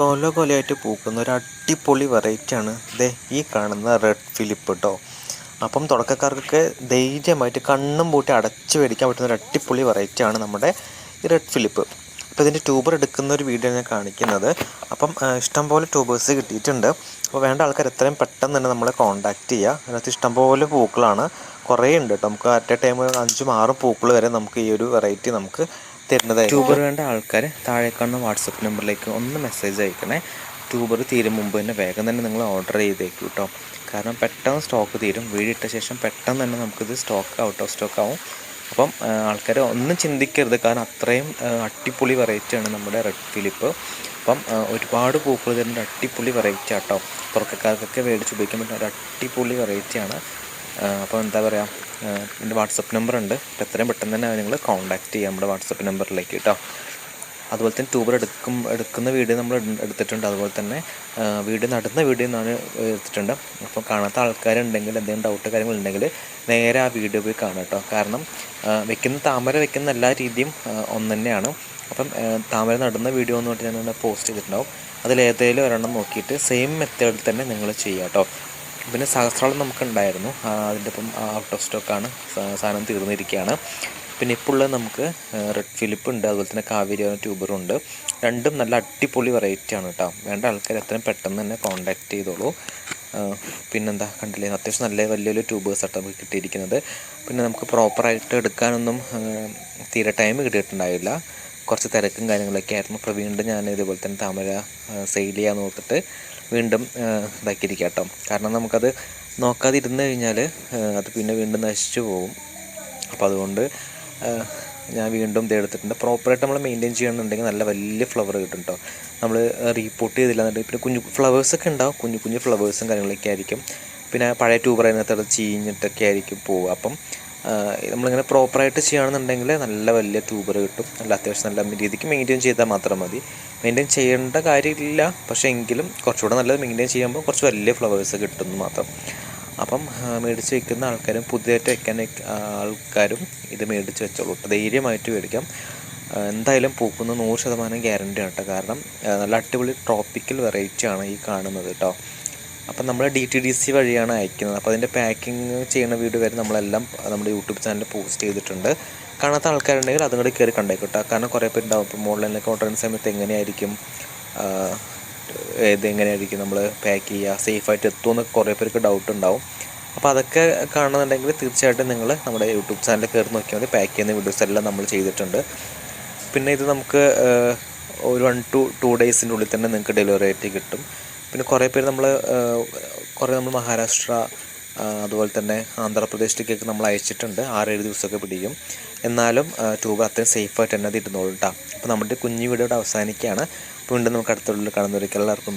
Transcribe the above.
കൊല കൊലയായിട്ട് പൂക്കുന്ന ഒരു അടിപൊളി വെറൈറ്റിയാണ് ദേ ഈ കാണുന്ന റെഡ് ഫിലിപ്പ് കേട്ടോ അപ്പം തുടക്കക്കാർക്കൊക്കെ ധൈര്യമായിട്ട് കണ്ണും പൂട്ടി അടച്ചു മേടിക്കാൻ പറ്റുന്ന ഒരു അടിപൊളി വെറൈറ്റിയാണ് നമ്മുടെ ഈ റെഡ് ഫിലിപ്പ് അപ്പോൾ ഇതിന്റെ ട്യൂബർ എടുക്കുന്ന ഒരു വീഡിയോ ഞാൻ കാണിക്കുന്നത്. അപ്പം ഇഷ്ടംപോലെ ട്യൂബേഴ്സ് കിട്ടിയിട്ടുണ്ട്. അപ്പോൾ വേണ്ട ആൾക്കാർ എത്രയും പെട്ടെന്ന് തന്നെ നമ്മളെ കോൺടാക്റ്റ് ചെയ്യുക. അതിനകത്ത് ഇഷ്ടംപോലെ പൂക്കളാണ്. കുറേ ഉണ്ട് കേട്ടോ നമുക്ക് അറ്റ് എ ടൈം അഞ്ചും ആറും പൂക്കൾ വരെ നമുക്ക് ഈ ഒരു വെറൈറ്റി നമുക്ക് തരുന്നതായി ട്യൂബർ വേണ്ട ആൾക്കാർ താഴെ കാണുന്ന വാട്സപ്പ് നമ്പറിലേക്ക് ഒന്ന് മെസ്സേജ് അയക്കണേ. ട്യൂബർ തീരും മുമ്പ് തന്നെ വേഗം തന്നെ നിങ്ങൾ ഓർഡർ ചെയ്തേക്കും കേട്ടോ കാരണം പെട്ടെന്ന് സ്റ്റോക്ക് തീരും. വീടിട്ട ശേഷം പെട്ടെന്ന് തന്നെ നമുക്കിത് സ്റ്റോക്ക് ഔട്ട് ഓഫ് സ്റ്റോക്ക് ആവും. അപ്പം ആൾക്കാരെ ഒന്നും ചിന്തിക്കരുത്. കാരണം അത്രയും അട്ടിപ്പൊളി വെറൈറ്റി വെറൈറ്റിയാണ് നമ്മുടെ റെഡ് ഫിലിപ്പ് അപ്പം ഒരുപാട് പൂക്കൾ തരുന്ന അട്ടിപ്പൊളി വെറൈറ്റി ആട്ടോ. തുറക്കക്കാർക്കൊക്കെ മേടിച്ച് ഉപയോഗിക്കാൻ പറ്റുന്ന ഒരു അട്ടിപ്പൊളി വെറൈറ്റിയാണ് അപ്പോൾ എന്താ പറയുക എന്റെ വാട്സപ്പ് നമ്പർ ഉണ്ട് അപ്പോൾ എത്രയും പെട്ടെന്ന് തന്നെ നിങ്ങൾ കോൺടാക്റ്റ് ചെയ്യാം നമ്മുടെ വാട്സപ്പ് നമ്പറിലേക്ക് കേട്ടോ. അതുപോലെ തന്നെ ട്യൂബർ എടുക്കും എടുക്കുന്ന വീഡിയോ നമ്മൾ എടുത്തിട്ടുണ്ട്. അതുപോലെ തന്നെ വീഡിയോ നടന്ന വീഡിയോ ഞാൻ എടുത്തിട്ടുണ്ട്. അപ്പോൾ കാണാത്ത ആൾക്കാരുണ്ടെങ്കിൽ എന്തെങ്കിലും ഡൗട്ട് കാര്യങ്ങളുണ്ടെങ്കിൽ നേരെ ആ വീഡിയോ പോയി കാണാം കേട്ടോ. കാരണം വെക്കുന്ന താമര വെക്കുന്ന എല്ലാ രീതിയും ഒന്ന് തന്നെയാണ്. അപ്പം താമര നടുന്ന വീഡിയോ എന്ന് പറഞ്ഞിട്ട് ഞാൻ പോസ്റ്റ് ചെയ്തിട്ടുണ്ടാവും. അതിലേതെങ്കിലും ഒരെണ്ണം നോക്കിയിട്ട് സെയിം മെത്തേഡിൽ തന്നെ നിങ്ങൾ ചെയ്യാം കേട്ടോ. പിന്നെ സഹസ്രാളം നമുക്കുണ്ടായിരുന്നു. അതിന്റെ ഇപ്പം ഔട്ട് ഓഫ് സ്റ്റോക്കാണ് സാധനം തീർന്നിരിക്കുകയാണ്. പിന്നെ ഇപ്പോൾ ഉള്ളത് നമുക്ക് റെഡ് ഫിലിപ്പ് ഉണ്ട്. അതുപോലെ തന്നെ കാവേരി ട്യൂബറും ഉണ്ട്. രണ്ടും നല്ല അടിപൊളി വെറൈറ്റി ആണ് കേട്ടോ. വേണ്ട ആൾക്കാർ എത്രയും പെട്ടെന്ന് തന്നെ കോൺടാക്ട് ചെയ്തോളൂ. പിന്നെന്താ കണ്ടില്ലേ? അത്യാവശ്യം നല്ല വലിയ വലിയ ട്യൂബേഴ്സ് ആട്ടോ നമുക്ക് കിട്ടിയിരിക്കുന്നത്. പിന്നെ നമുക്ക് പ്രോപ്പറായിട്ട് എടുക്കാനൊന്നും തീരെ ടൈം കിട്ടിയിട്ടുണ്ടായില്ല. കുറച്ച് തിരക്കും കാര്യങ്ങളൊക്കെ ആയിരുന്നു. അപ്പോൾ വീണ്ടും ഞാൻ ഇതുപോലെ തന്നെ താമര സെയിൽ ചെയ്യാൻ നോക്കിയിട്ട് വീണ്ടും ഇതാക്കിയിരിക്കുക കേട്ടോ. കാരണം നമുക്കത് നോക്കാതെ ഇരുന്ന് കഴിഞ്ഞാൽ അത് പിന്നെ വീണ്ടും നശിച്ചു പോകും. അപ്പോൾ അതുകൊണ്ട് ഞാൻ വീണ്ടും ഇത് എടുത്തിട്ടുണ്ട്. പ്രോപ്പറായിട്ട് നമ്മൾ മെയിന്റെയിൻ ചെയ്യണമെന്നുണ്ടെങ്കിൽ നല്ല വലിയ ഫ്ലവർ കിട്ടും കേട്ടോ. നമ്മൾ റീപ്പോർട്ട് ചെയ്തില്ല എന്നുണ്ടെങ്കിൽ പിന്നെ കുഞ്ഞു ഫ്ലവേഴ്സൊക്കെ ഉണ്ടാവും. കുഞ്ഞു കുഞ്ഞു ഫ്ലവേഴ്സും കാര്യങ്ങളൊക്കെ ആയിരിക്കും. പിന്നെ പഴയ ട്യൂബർ അതിനകത്ത് അത് ചീഞ്ഞിട്ടൊക്കെ ആയിരിക്കും പോവുക. അപ്പം നമ്മളിങ്ങനെ പ്രോപ്പറായിട്ട് ചെയ്യുകയാണെന്നുണ്ടെങ്കിൽ നല്ല വലിയ ട്യൂബർ കിട്ടും. നല്ല അത്യാവശ്യം നല്ല രീതിക്ക് മെയിന്റെയിൻ ചെയ്താൽ മാത്രം മതി. മെയിന്റെയിൻ ചെയ്യേണ്ട കാര്യമില്ല. പക്ഷേ എങ്കിലും കുറച്ചുകൂടെ നല്ലത് മെയിന്റെയിൻ ചെയ്യുമ്പോൾ കുറച്ച് വലിയ ഫ്ലവേഴ്സ് കിട്ടുന്നു മാത്രം. അപ്പം മേടിച്ച് വെക്കുന്ന ആൾക്കാരും പുതിയതായിട്ട് വെക്കാൻ വെക്ക- ആൾക്കാരും ഇത് മേടിച്ച് വെച്ചോളൂ. ധൈര്യമായിട്ട് മേടിക്കാം. എന്തായാലും പൂക്കുന്ന നൂറ് ശതമാനം ഗ്യാരണ്ടി കേട്ടോ. കാരണം നല്ല അടിപൊളി ട്രോപ്പിക്കൽ വെറൈറ്റി ആണ് ഈ കാണുന്നത് കേട്ടോ. അപ്പം നമ്മൾ ഡി ടി ഡി സി വഴിയാണ് അയക്കുന്നത്. അപ്പോൾ അതിന്റെ പാക്കിങ് ചെയ്യുന്ന വീഡിയോ വരെ നമ്മളെല്ലാം നമ്മുടെ യൂട്യൂബ് ചാനലിൽ പോസ്റ്റ് ചെയ്തിട്ടുണ്ട്. കാണാത്ത ആൾക്കാരുണ്ടെങ്കിൽ അതും കൂടി കയറി കണ്ടേക്കോട്ടെ. കാരണം കുറേ പേരുണ്ടാവും ഇപ്പോൾ ഓൺലൈനിലൊക്കെ ഓർഡർ ചെയ്യുന്ന സമയത്ത് എങ്ങനെയായിരിക്കും ആ, ഇത് എങ്ങനെയായിരിക്കും നമ്മൾ പാക്ക് ചെയ്യുക സേഫായിട്ട് എന്നൊക്കെ കുറേ പേർക്ക് ഡൗട്ട് ഉണ്ടാവും. അപ്പോൾ അതൊക്കെ കാണുന്നുണ്ടെങ്കിൽ തീർച്ചയായിട്ടും നിങ്ങൾ നമ്മുടെ യൂട്യൂബ് ചാനൽ കയറി നോക്കിയാൽ മതി. പാക്ക് ചെയ്യുന്ന വീഡിയോസ് എല്ലാം നമ്മൾ ചെയ്തിട്ടുണ്ട്. പിന്നെ ഇത് നമുക്ക് ഒരു വൺ ടു ടു ഡേയ്സിന്റെ ഉള്ളിൽ തന്നെ നിങ്ങൾക്ക് ഡെലിവറി ആയിട്ട് കിട്ടും. പിന്നെ കുറേ പേര് നമ്മൾ കുറേ നമ്മൾ മഹാരാഷ്ട്ര അതുപോലെ തന്നെ ആന്ധ്രാപ്രദേശിലേക്കൊക്കെ നമ്മൾ അയച്ചിട്ടുണ്ട്. ആറേഴ് ദിവസമൊക്കെ പിടിക്കും എന്നാലും ട്യൂബ് അത്രയും സേഫായിട്ട് തന്നെ അത് ഇടുന്നോളൂ കേട്ടോ അപ്പോൾ നമ്മുടെ കുഞ്ഞു വീഡിയോ അവസാനിക്കുകയാണ്. വീണ്ടും നമുക്ക് അടുത്തുള്ള കാണുന്നവർക്ക് എല്ലാവർക്കും